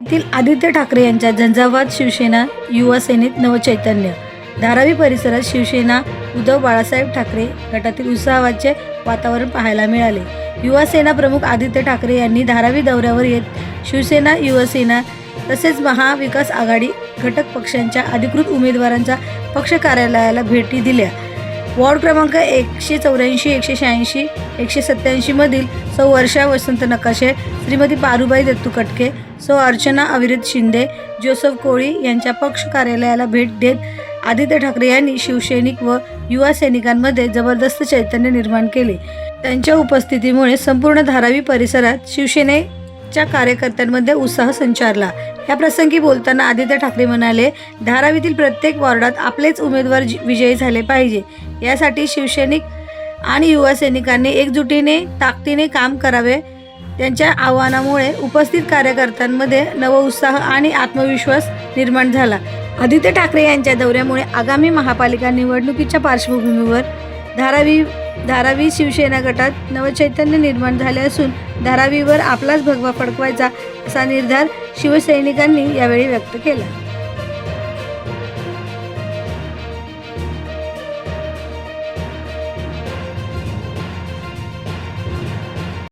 येथील आदित्य ठाकरे यांच्या झंझावात शिवसेना युवा सेनेत नवचैतन्य. धारावी परिसरात शिवसेना उद्धव बाळासाहेब ठाकरे गटातील उत्साहाचे वातावरण पाहायला मिळाले. युवा सेना प्रमुख आदित्य ठाकरे यांनी धारावी दौऱ्यावर येत शिवसेना युवसेना तसेच महाविकास आघाडी घटक पक्षांच्या अधिकृत उमेदवारांच्या पक्ष कार्यालयाला भेटी दिल्या. वॉर्ड क्रमांक एकशे चौऱ्याऐंशी एकशे शहाऐंशी एकशे सत्त्याऐंशीमधील सौ वर्षा वसंत नकाशे श्रीमती पारुबाई दत्तू कटके सौ अर्चना अविरत शिंदे जोसफ कोळी यांच्या पक्ष कार्यालयाला भेट देत आदित्य ठाकरे यांनी शिवसैनिक व युवा सैनिकांमध्ये जबरदस्त चैतन्य निर्माण केले. त्यांच्या उपस्थितीमुळे संपूर्ण धारावी परिसरात शिवसेने च्या कार्यकर्त्यांमध्ये उत्साह संचारला. या प्रसंगी बोलताना आदित्य ठाकरे म्हणाले धारावीतील प्रत्येक वॉर्डात आपलेच उमेदवार जि- विजयी झाले पाहिजे. यासाठी शिवसैनिक आणि युवा सैनिकांनी एकजुटीने ताकदीने काम करावे. त्यांच्या आव्हानामुळे उपस्थित कार्यकर्त्यांमध्ये नवउत्साह आणि आत्मविश्वास निर्माण झाला. आदित्य ठाकरे यांच्या दौऱ्यामुळे आगामी महापालिका निवडणुकीच्या पार्श्वभूमीवर धारावी धारावी शिवसेना गटात नवचैतन्य निर्माण झाले असून धारावीवर आपलाच भगवा फडकवायचा असा निर्धार शिवसैनिकांनी यावेळी व्यक्त केला.